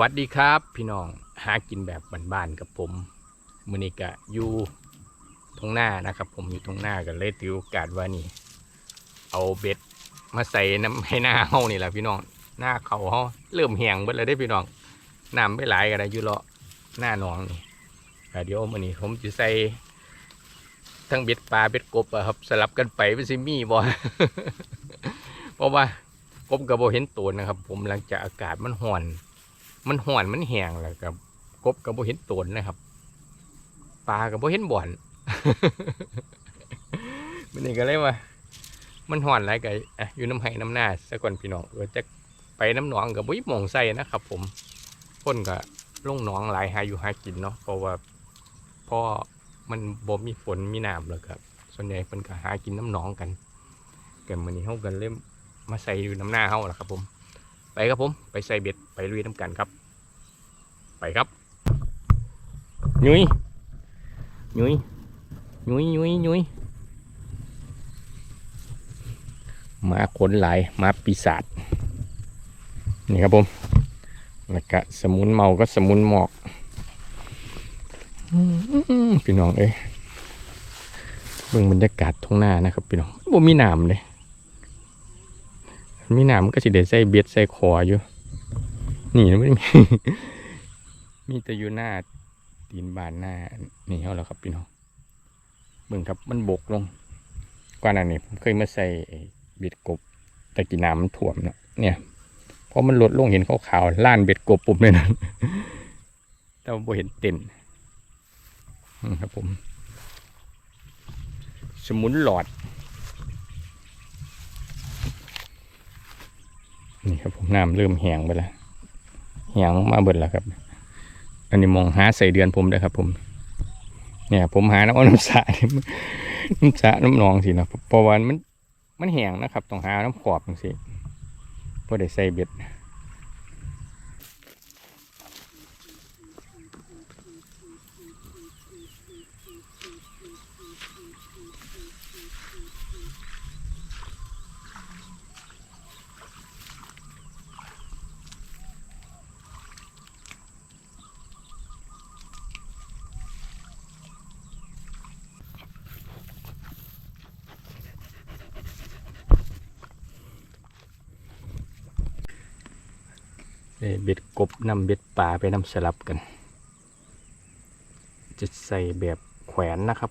วัสดีครับพี่น้องหากินแบบบ้านๆกับผมมือนี้ก็อยู่ตรงหน้านะครับ ผมอยู่ตรงหน้ากันเลยถือโอกาสว่านี่ เอาเบ็ดมาใส่น้ำให้หน้าเฮานี่แหละพี่น้องหน้าเขาเฮาเริ่มแห้งเบิดแล้วได้พี่น้องน้ำไม่ไหลกันนะอยู่เลาะหน้าหนองนี่เดี๋ยวมือนี้ผมจะใส่ทั้งเบ็ดปลาเบ็ดกบอะครับสลับกันไปเป็นซิมี่บ่เพราะว่าผมกับโบเห็นตัวนะครับ ผมหลังจากอากาศมันห่อน มันห่อนมันแห้งแล้วกับกบกับโบเห็นตัวนะครับปลากับโบเห็นบ่อนมันนี่ก็เลยว่ามันห่อนไรกับออยู่น้ำไห้น้ำหน้าสักก่อนพี่น้องเออจะไปน้ำหนองกับบุ้ยมองใส่นะครับ ผมพ่นกับลงหนองหลายหาอยู่หากินเนาะเพราะว่าพ่อมันบ่มีฝนมีน้ำแล้วครับ ส่วนใหญ่เพิ่นก็หากินน้ำหนองกันแกันมันนี้เฮากันเริ่มมาใส่อยู่น้ำหน้าเขาแหละครับผม ไปครับผม ไปใส่เบ็ดไปลุยน้ำกันครับ ไปครับยุยยุยยุยยุยยุยมาขนหลายมาปีศาจนี่ครับผมแล้วก็สมุนเมาก็สมุนหมอกพี่น้องเอ้ยเบิ่งบรรยากาศทุ่งหน้านะครับพี่น้องบ่มีน้ำเลย มีหนามนก็สิเด็ดใส่เบ็ดใส่คออยู่ นี่นะไม่มี มีแต่อยู่หน้าตีนบานหน้า นี่เขาแล้วครับพี่น้องเบิ่งครับมันบกลงก่อนหน้านี้ผมเคยมาใส่เบ็ดกบแต่กินน้ำมันท่วมเนาะเนี่ยพอมันลดลงเห็นขาวๆล้านเบ็ดกบปุ่มเลยนะแต่ว่าบ่เห็นเต็นครับผม สมุนหลอด นี่ครับผมน้ำเริ่มแห้งไปแล้วแห้งมาเบิดแล้วครับ อันนี้มองหาใส่เดือนผมนะครับ ผม เนี่ย ผมหาน้ำเอาน้ำสระนี่น้ำสระน้ำนองสินะเพราะว่ามันมันแห้งนะครับ ต้องหาน้ำขอบจังสิเพื่อได้ใส่เบ็ด เบ็ดกบนำเบ็ดปลาไปนำสลับกัน จะใส่แบบแขวนนะครับ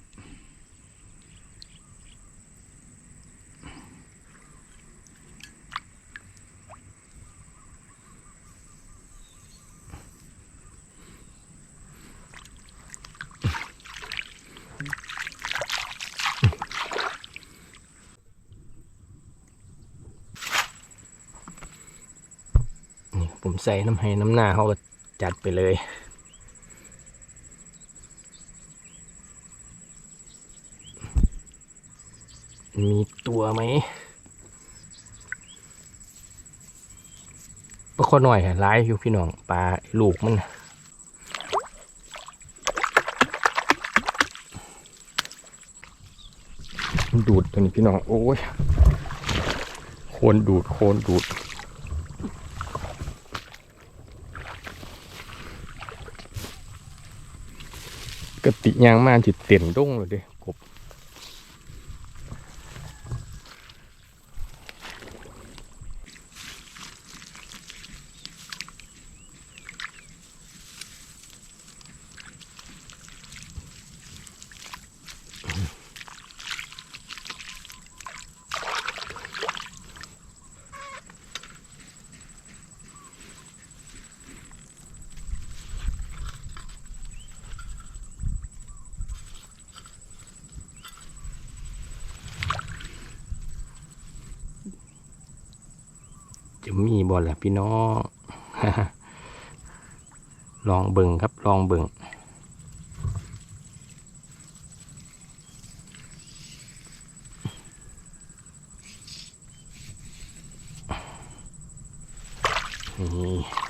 นี่ผมใส่น้ำให้น้ำหน้าเขาก็จัดไปเลย มีตัวไหมปลาคอหน่อยอะร้ายอยู่พี่น้องปลาลูกมันน่ะมันดูดตัวนี้พี่น้อง โอ้ยโคนดูดโคนดูด กติยางมาจิตเต็มดงเลยเด้กบ จะมีบอลล่ะพี่น้องลองเบิ่งครับลองเบิ่งนี่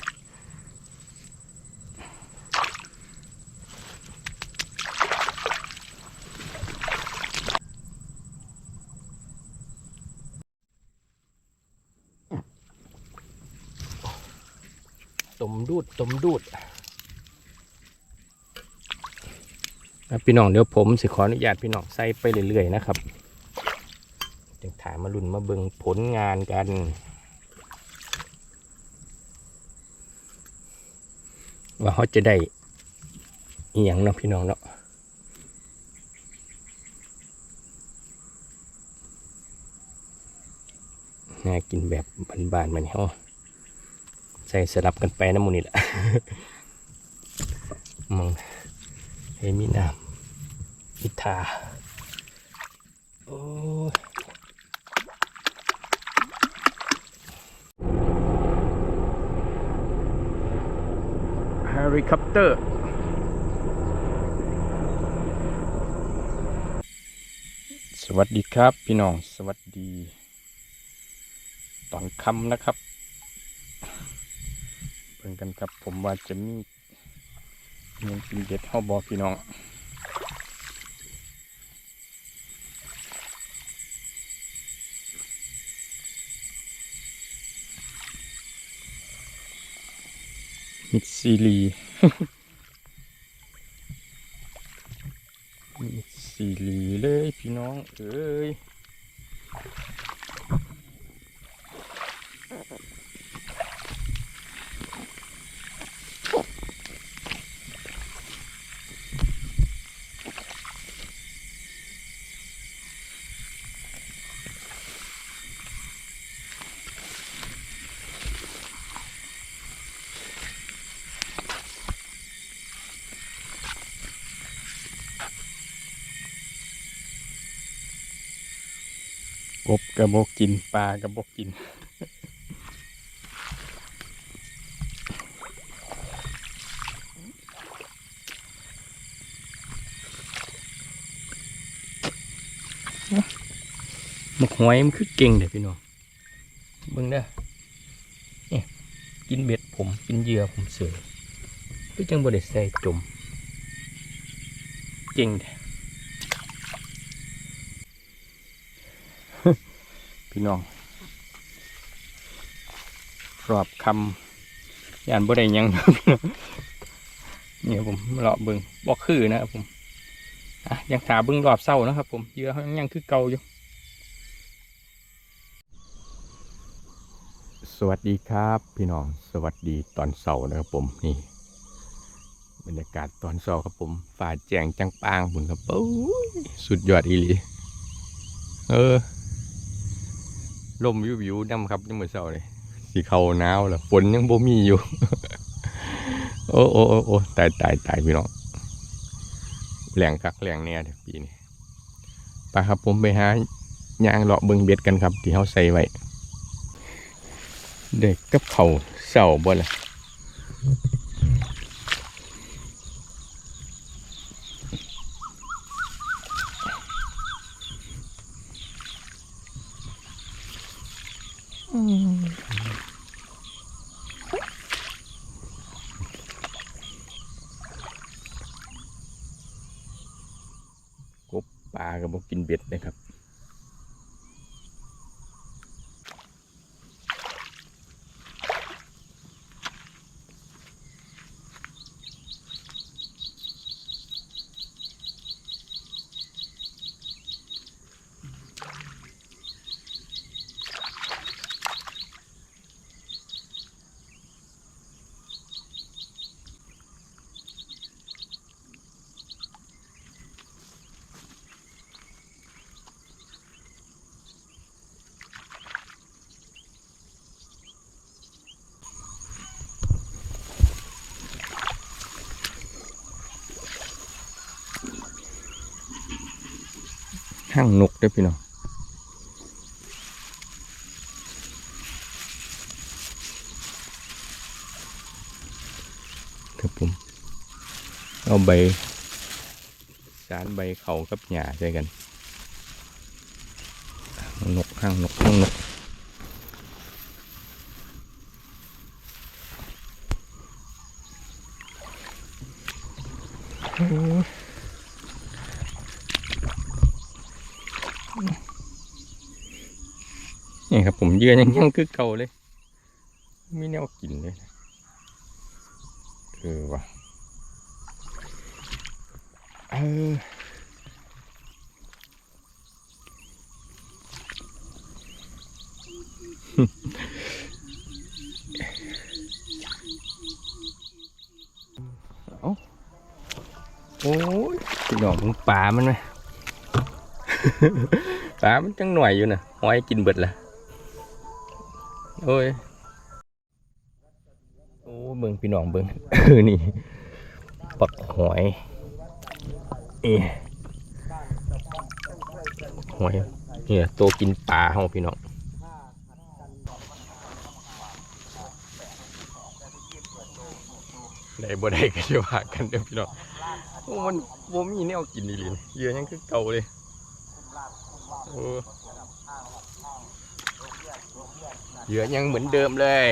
มดูดตมดูดพี่น้องเดี๋ยวผมสิขออนุญาตพี่น้องใส่ไปเรื่อยๆนะครับจึงถามมาลุ่นมาเบิงผลงานกัน ว่าเขาจะได้อีหยังเนาะพี่น้องเนาะน่ากินแบบบานๆมันเขา ใส่สลับกันไปน้ำมูนี่แหละมังให้มีน้ำมิทาโอ้เฮลิคอปเตอร์สวัสดีครับพี่น้องสวัสดี ตอนค่ำนะครับ เพิ่งกันครับ ผมว่าจะมีเงินกินเด็ดเฮาบอพี่น้องมิดซีรีมิดซีรีเลยพี่น้อง เอ้ย บกระบอกกินปลากระบอกกินมักหอยมันคือเก่งเด้อพี่น้องเบิ่งเด้อเนี่ยกินเบ็ดผมกินเหยื่อผมเสือก็จังบ่ได้ใส่จม เก่งเด้ พี่น้องรอบคำยานบ่ได้ยังนะพี่น้องนี่ครับผมเลาะเบิงบ่คือนะครับผมอะยังถาเบิ่งรอบเศร้านะครับ ผมเยอเขายังคือเก่าอยู่สวัสดีครับพี่น้องสวัสดีตอนเสาร์นะครับผมนี่ บรรยากาศตอนเสาร์ครับผมฝ่าแจงจังปางบุญครับโอ้ยสุดยอดอีหลีเออ ลมวิววิวน้ำครับยังเหมือนเศร้าเลยสีเขาหนาวแล้วฝนยังบ่มีอยู่ โอ้โอ้โอ้โอ้ตายตายตายพี่น้องแหลงคักแหลงเนี่ยเดี๋ยวปีนี้ไปครับผมไปหายางเลาะเบิงเบ็ดกันครับ ที่เขาใส่ไว้เด็กกับเขาเศร้าบ่ล่ะ กับบ่กินเบ็ดนะครับ ห้างนกเด้วยพี่น้องครับผม เอาใบ สารใบเขากับหญ้าใส่กันห้างนกห้างนกห้างนกโอ้ย นี่ ครับผมเยื่อยังยังคือเก่าเลย ไม่แนวกินเลยเออว่ะเออเอาโอ้ยพี่น้องมึงปลามันไหมปลามันจังหน่อยอยู่นะหอยกินเบิดละ โอ้ยโอ้เบิ่งพี่น้องเบิ่งเออนี่ปักหอยเอะหอยเนี่ยตัวกินปลาเฮาพี่น้องได้บ่ได้ก็จะว่ากันเด้อพี่น้องโอ้มันบ่มีแนวกินอีหลีนเยื่อยังคือเก่าเลยโอ้ เหยื่อยังเหมือนเดิมเลย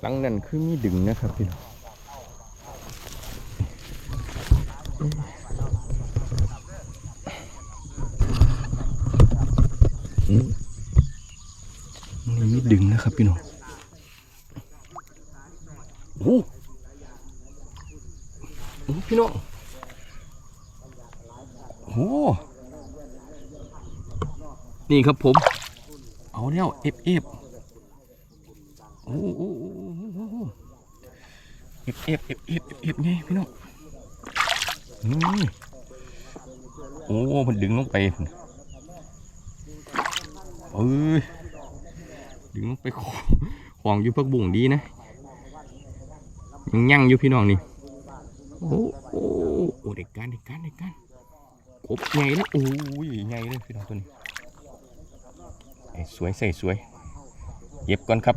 หลังนั้นคือมีดึงนะครับพี่น้องอืมนี่มีดึงนะครับพี่น้องโอ้โหโอ้โหพี่น้องโอ้โห นี่ครับผม เอาแล้วเอฟเอฟโอ้โหเอฟเอฟเอฟเอฟเอฟไงพี่น้องนี่โอ้มันดึงลงไปเอ้ยดึงลงไปของของอยู่พักบุ่งดีนะยังยั่งอยู่พี่น้องนี่โอ้โอ้เด็กการเด็กการเด็กการกบไงเลยโอ้ยไงเลยพี่น้องตัวนี้ สวยใส่สวย เย็บก่อนครับ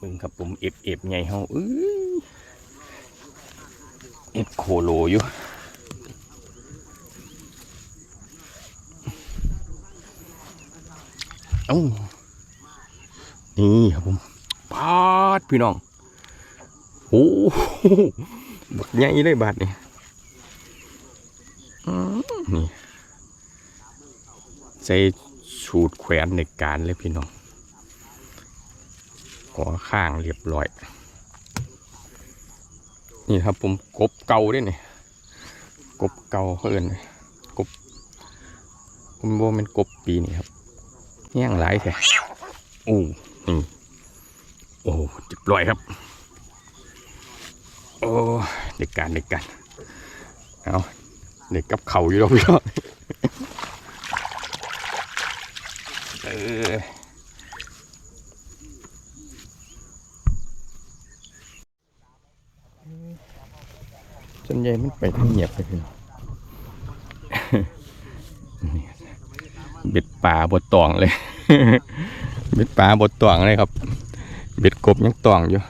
มึงครับผมเอฟเอฟไงเฮาเอ้ยเอฟโคโลอยู่เอ้านี่ครับผมปาดพี่น้อง โอ้ บักใหญ่เลยบาทนี่อื้อนี่ใส่สูตรแขวนในการเลยพี่น้องหัวข้างเรียบร้อย นี่ครับผมกบเก่าด้วยนี่กบเก่าเขาเอินกบผมว่าเป็นกบปีนี่ครับแย่งหลายแท้โอ้นี่โอ้เรียบร้อยครับ โอ้เด็กการเด็กการเอาเด็กกับเข่าอยู่แล้วพี่น้องเออส่วนใหญ่มันไปทางเงียบไปพี่น้องนี่เบ็ดป่าบดตองเลย เบ็ดป่าบดตองเลยครับ เบ็ดกบยังตองอยู่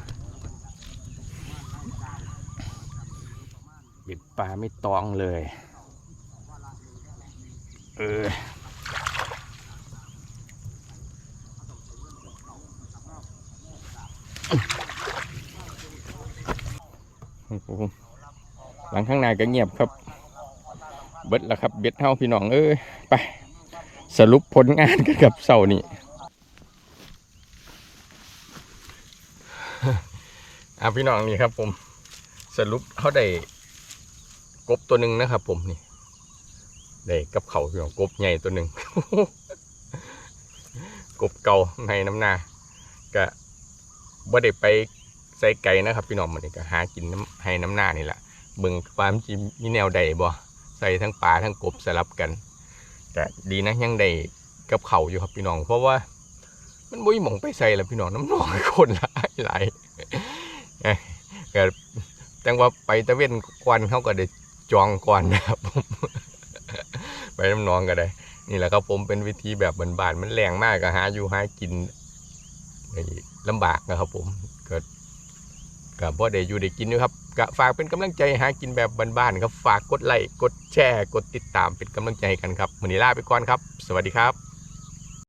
บ็ดป่าไม่ตองเลย เออหลังข้างในก็เงียบครับ เบิดแล้วครับ เบ็ดเฮาพี่น้องเอ้ยไป สรุปผลงานกันกับเสานี้อะพี่น้องนี่ครับผม สรุปเขาได้ กบตัวหนึ่งนะครับผมนี่ได้กับเขาพี่น้องกบใหญ่ตัวหนึ่งกบเก่าในน้ำนาก็บ่ได้ไปใส่ไก่นะครับ พี่น้องมันก็หากินน้ำให้น้ำหน้านี่แหละเบิ่งความจิมีแนวใดบ่ใส่ทั้งปลาทั้งกบสลับกันแต่ดีนะยังได้กับเขาอยู่ครับพี่น้อง เพราะว่า มันบ่มีหมองไปใส่แล้วพี่น้องน้ำหนองคนหลายหลายเอ้ยก็จังว่าไปตะเวนกวนเขาก็ได้ จองก่อนนะครับผมไปน้ำนองก็ได้ นี่แหละครับผมเป็นวิธีแบบบานๆมันแรงมากก็หาอยู่หากินไอ้ลำบากนะครับ ผมก็กับพ่อได้อยู่ได้กินนะครับฝากเป็นกำลังใจหากินแบบบ้านๆครับ ฝากกดไลค์กดแชร์ กดติดตามเป็นกำลังใจกันครับวันนี้ลาไปก่อนครับ สวัสดีครับ